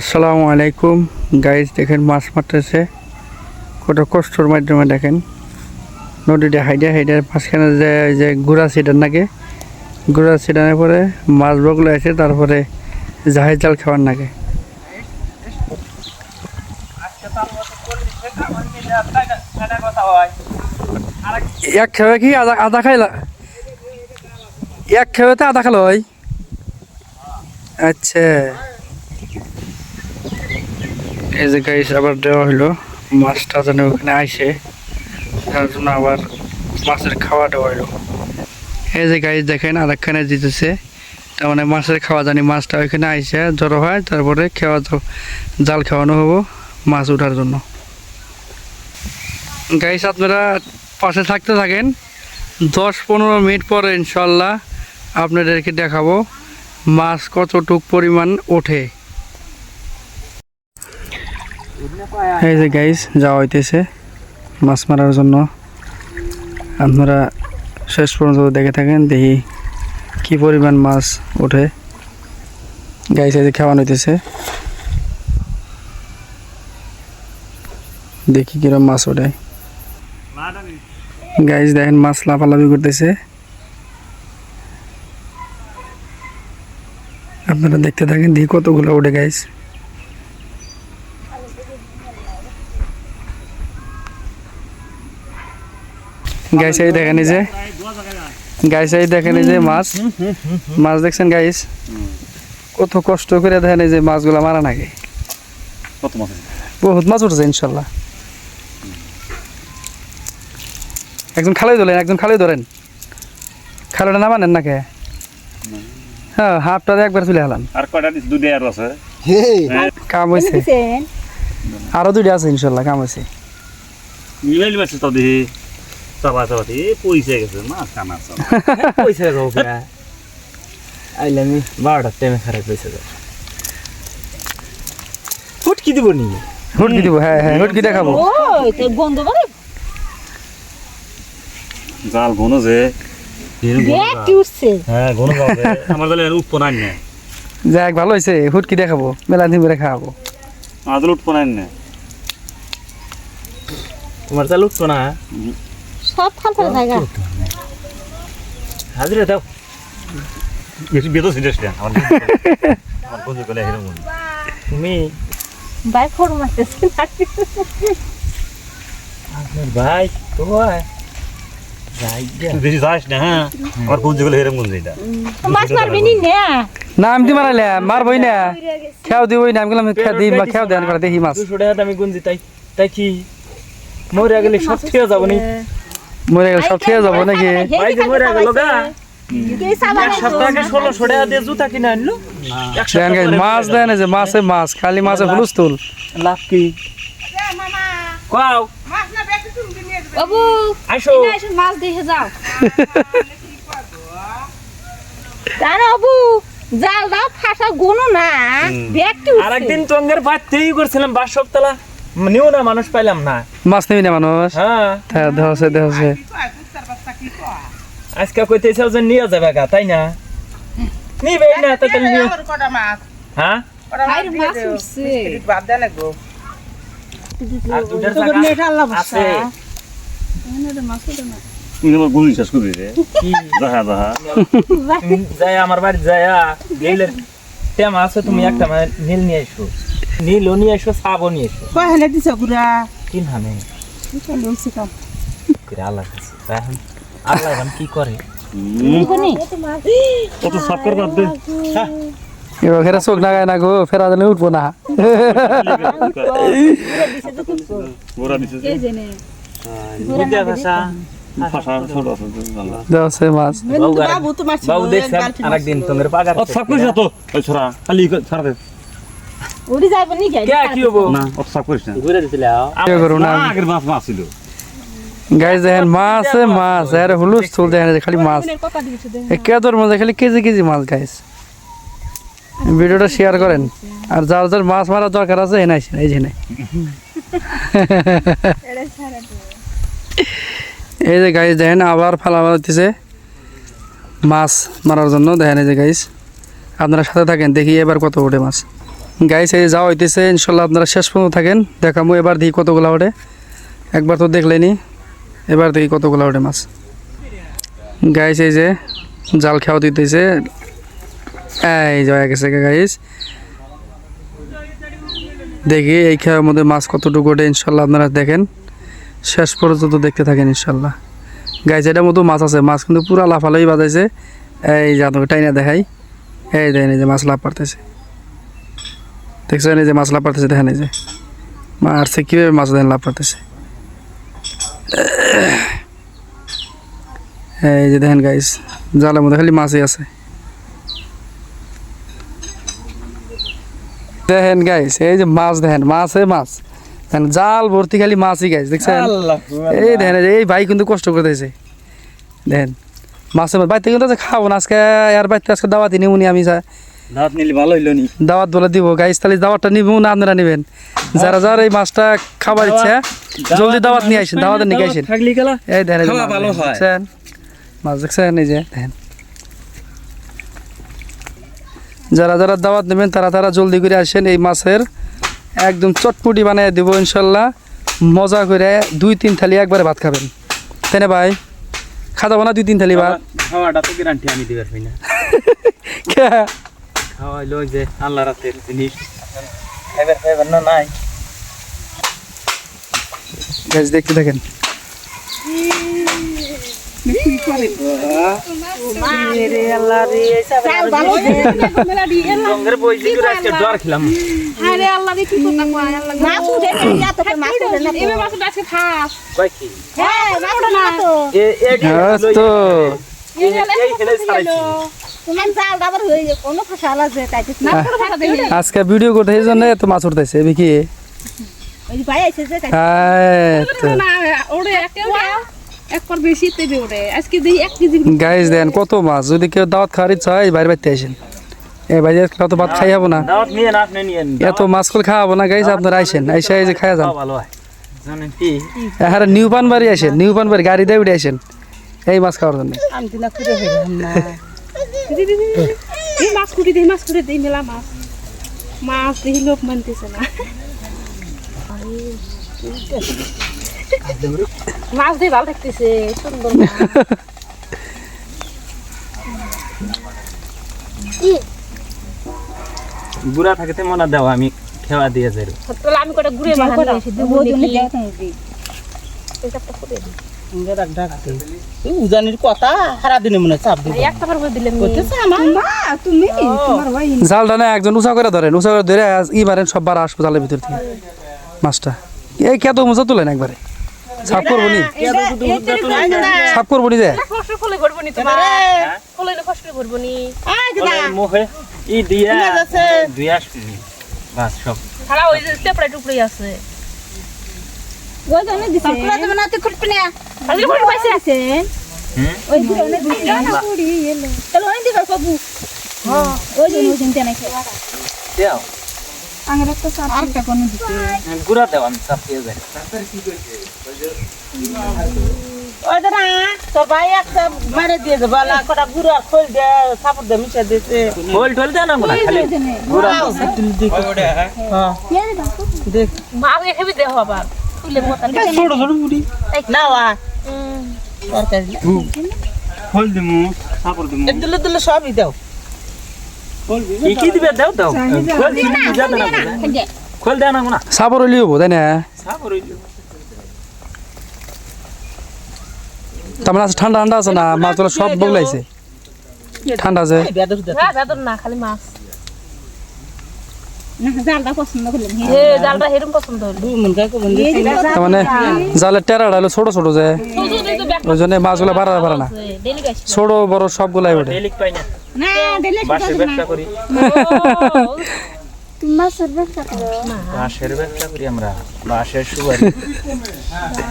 আসসালামু আলাইকুম। গাইজ দেখেন, মাছ মারতেছে। কত কষ্টর মাধ্যমে দেখেন। নদীতে হাইডে হাইডে, মাঝখানে যে যে গুড়া ছিটার নাকি? গুড়া ছিটানোর পরে মাছ বগলো আছে তারপরে জাহাজ জাল খাওয়ার নাকি? এক খেয়ে কি আধা আধা খাইলা? এক খেয়েতে আধা খালো আচ্ছা। এই যে গাইস আবার দেওয়া হলো মাছটা যেন ওখানে আইসে, তার জন্য আবার মাছের খাওয়া দেওয়া হলো এই যে গাইস দেখেন আর একখানে দিতেছে। তার মানে মাছের খাওয়া, জানি মাছটা ওইখানে আইসে, জড়ো হয়, তারপরে খাওয়া জাল খাওয়ানো হব মাছ ওঠার জন্য। গাইস, আপনারা পাশে থাকতে থাকেন। দশ পনেরো মিনিট পরে, ইনশাল্লাহ, আপনাদেরকে দেখাবো মাছ কতটুক পরিমাণ ওঠে। এই যে গাইস যাওয়া হইতেছে মাছ মারার জন্য। আপনারা শেষ পর্যন্ত দেখে থাকেন, দেখি কি পরিমাণ মাছ ওঠে। গাইস এই যে খাওয়ানো হইতেছে। দেখি কিরম মাছ ওঠে। গাইস দেখেন মাছ লাফালাফি করতেছে। আপনারা দেখতে থাকেন, দেখি কতগুলো ওঠে গাইস গাইস এই দেখেন এই যে। গাইস এই দেখেন এই যে মাছ। মাছ দেখছেন গাইস কত কষ্ট করে দেখেন এই যে মাছগুলা মারা নাকি কত মাছ আছে? বহুত মাছ উঠছে ইনশাল্লাহ। একজন খালাই ধরেন একজন খালাই ধরেন। খালাটা না মানেন নাকি? হ্যাঁ হাফটা দিয়ে একবার চলে হলাম আর কয়টা দিস দুধে আর আছে। কাম হয়েছে আরও দুইটা আছে ইনশাল্লাহ কাম হয়েছে মিলাইলি মাছ তো দেখি চাবা চাবা পয়সা গেছে মাছ কানা আছে পয়সা দেবো পুরা আইলে আমি বারোটার টাইমে খারাপ পয়সা দেবো। ফুটকি দিব নি? হুটকি দিব হ্যাঁ হ্যাঁ হুটকি দেখাবো। গন্ধ মানে জাল ঘন যে হ্যাঁ ঘন আমার তাহলে উঠবো নাই না। যাক ভালো হয়েছে হুটকি দেখাবো মেলা দিন করে খাওয়াবো। আমাদের উঠবো নাই না। তোমার চাল উঠতো না? সব ফালতু জায়গা। হাজিরা দাও বেশি বেতো সিরিয়াস না আমার আমার কোন কলে হিরো মন তুমি বাই ফোর মারতেছে আপনার ভাই তো আমি দি মারাইলে মারবই না। খেয়াও দিবই না আমি গেলাম খেয়াও দেন দেখি মাছ। দামি গুঞ্জি তাই তাই কি? মরে গেলে সব ঠিক যাব নি? মরে গেলে সব খেয়ে যাব নাকি? ভাই যে মরে গেল গা। মাছ দেয় না। যে মাছে মাছ খালি মাছে লাভ কি? দেখে যাও। জাল দাও ফাঁসা গুনো না। ব্যাগটি আর একদিন টঙ্গের বাড়তেই করছিলাম বাস নিও না মানুষ পাইলাম না। মাছ নেবি না মানুষ? হ্যাঁ। হ্যাঁ দেহছে দেহছে আজকে কইতেছে যে নিয়ে যাবে গা তাই না? নিবে না তো হ্যাঁ? আর জায়গা আছে। তুই আমার গুলি শেষ করবি রে। কি? যাহা যাহা তুমি যাই আমার বাড়ি যায়া টেম আছে তুমি একটা মানে নীল নিয়ে এসো। নীলও নিয়ে এসো সাবও নিয়ে এসো। কহেলে দিছ গুড়া? তিন হানে। আল্লাহ এখন আল্লাহ এখন কি করে? কত সাফ বাদ দে এবার ফেরা চোখ লাগায় না গো ফেরা দিলে উঠবো না। মাছ। বাবু দেখছেন আরেকদিন তোমার পাগার ছড়া খালি ছাড়া দে। উড়ি যাইব নি গাই কে কি হব? না অত সাফ করিস না। ঘুরে দিছিল না আগের মাছ মাছ ছিল গাইজ দেখেন মাছ মাছ। আরে হুলুস্তুল দেখেন খালি মাছ। কেদর মধ্যে খালি কেজি কেজি মাছ গাইস ভিডিওটা শেয়ার করেন। আর যার যার মাছ মারার দরকার আছে এনে আসেন এই যে এনে। এই যে গাইস দেখেন আবার ফালা হতেছে মাছ মারার জন্য দেখেন এই যে গাইস আপনারা সাথে থাকেন দেখি এবার কত ওঠে মাছ। গাইস এই যাওয়া হইতেছে, ইনশাল্লাহ আপনারা শেষ পর্যন্ত থাকেন। দেখামো এবার দেখি কতগুলো ওঠে একবার তো দেখলেনি, এবার দেখি কতগুলো ওঠে মাছ। গাইস এই যে জাল খাওয়া দিতেছে। এই যে হয়ে গেছে গাইস দেখি এই খেয়ার মধ্যে মাছ কতটুকু ওঠে ইনশাল্লাহ আপনারা দেখেন। শেষ পর্যন্ত দেখতে থাকেন, ইনশাল্লাহ। গাইস এটার মতো মাছ আছে, মাছ কিন্তু পুরা লাফালাই বাজাইছে। এই যে আপনাকে টাইনা দেখাই। এই দেখেন এই যে মাছ লাভ পারতেছে দেখছেন এই যে মাছ লাভ পারতেছে দেখেন এই যে। মারছে কীভাবে মাছ দেখেন লাভ পারতেছে এই যে দেখেন গাইস জালের মধ্যে খালি মাছই আছে। দেখেন গাইস এই যে মাছ দেখেন মাছে মাছ। দেখেন জাল ভর্তি খালি মাছই গাইস দেখছেন? এই দেখেন এই ভাই কিন্তু কষ্ট করতেছে। দেখেন মাছের মাছ বাইতে কিন্তু খাব না আজকে আর বাইতে আজকে দাওয়াতি নিমুনি আমি দাঁত নিলে ভালো হইল নি। দাওয়াত বলে দিব গাইস তাহলে দাওয়াতটা নিব না আপনারা নেবেন? যারা যারা এই মাছটা খাবার ইচ্ছে জলদি দাওয়াত নিয়ে আসেন দাওয়াতে নিয়ে আসেন। থাকলি গেলা এই দেখেন খাওয়া ভালো হয়। মাছ দেখছেন এই যে দেখেন। যারা যারা দাওয়াত নেবেন তারা তারা জলদি করে আসেন এই মাছের। একদম চটপুটি বানিয়ে দেবো ইনশাল্লাহ। মজা করে দুই তিন থালি একবারে ভাত খাবেন। তাই না ভাই? খাওয়া না দুই তিন থালি ভাত? খাওয়াটা তো গ্যারান্টি আমি দিবার না। হইল ওই যে আল্লাহ রাতের জিনিস। খাইবার খাইবার না নাই। গাছ দেখতে থাকেন। তো। আজকে ভিডিও করতে এই জন্য এত মাছ উঠতেছে বিকি ওই যে ভাই আইছে যে তাই তো। একবার বেশি তেবে ওরে। আজকে দিই এক কেজি গাইজ দেন কত মাছ? যদি কেউ দাওয়াত খাওয়ার ইচ্ছা হয় বাইরে বাইতে আসেন এ ভাই কত ভাত খাই যাব না। দাওয়াত নিয়ে না আপনি নিয়ে এত মাছ করে খাওয়াবো না গাইজ আপনারা আইসেন। আইসা এই যে খাওয়া যান। ভালো হয়। জানেন কি? হ্যাঁ নিউ পানবাড়ি আসেন নিউ পানবাড়ি গাড়ি দিয়ে উঠে আসেন এই মাছ খাওয়ার জন্য। এই মাছ কুটি দেই মাছ কুটি দেই মেলা মাছ। মাছ দেখি লোক মানতেছে না। মাছ দিয়ে ভালো থাকতেছে সুন্দর মাছ। বুড়া থাকতে মনে দাও আমি খেওয়া দিয়ে যাই। তাহলে আমি কটা ঘুরে মাছ করে দিই। উজানির কথা সারা দিনে মনে চাপ দিব। এই একটা বার করে দিলাম নি। না, তুমি? তোমার ভাই জালটা না একজন উঁচা করে ধরেন উঁচা করে ধরে আজ ই মারেন সববার আসব জালের ভিতর থেকে। মাছটা। এই কেত মুচা তুলেন একবারে। সাফ করব নি। সাফ করব নি যে। কষ্ট করলে করব নি তোমার। করলে না। কষ্ট করব নি মুখে ই দিয়া দুই আসবি বাস সব। সারা ওই যে টেপড়া আছে। ওই দিছে। না না আজকে আছে? ওই দিছে তাহলে ওই দিবার বাবু। হ্যাঁ। ওই ওই দেও। একটা সার আরেকটা কোন দিছে গুড়া দেও আমি চাপ দিয়ে যাই ওই যে না তোর ভাই একটা মারে দিয়ে দেবো না কটা গুড়া খোল দে সাপড় দে মিশে দিতে খোল ঠোল দেও না গুড়া খালি গুড়া হ্যাঁ। দেখ। ছোট ছোট না তরকারি খোল দিমু সাপড় দিমু। দিলে দিলে সবই দাও। কি কি দিবে দাও দাও। খোল দিমু না খোল দেও না। গুড়া সাপর হইলি হব তাই না? সাপড় হইল। তার মানে আছে ঠান্ডা ঠান্ডা আছে না? মাছগুলো সব বগলাইছে। ঠান্ডা আছে। হ্যাঁ না খালি মাছ না জালটা পছন্দ করলাম এ জালটা হেরম পছন্দ হলো দু মন জালের টেরাটা হলো ছোট ছোট যে ওই জন্য মাছগুলো বাড়া পারে না। ছোট বড় সবগুলাই ওঠে।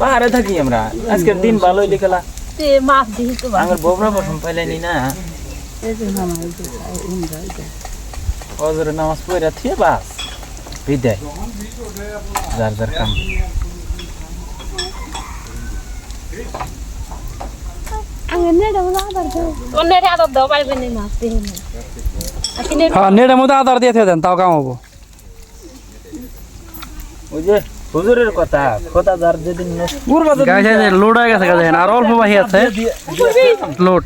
পাহাড়ে থাকি আমরা। আজকের দিন ভালোই আমার পছন্দ পাইলেনি না। অজরে নামাজ পড়া থিয়ে বাস। বিদায়। যার যার কাম। হ্যাঁ নেটের মধ্যে দিয়ে দেন তাও কাম হব। ওই যে হুজুরের কথা খোদা যার যেদিন লোড হয়ে গেছে আর অল্প বাহি আছে। লোড।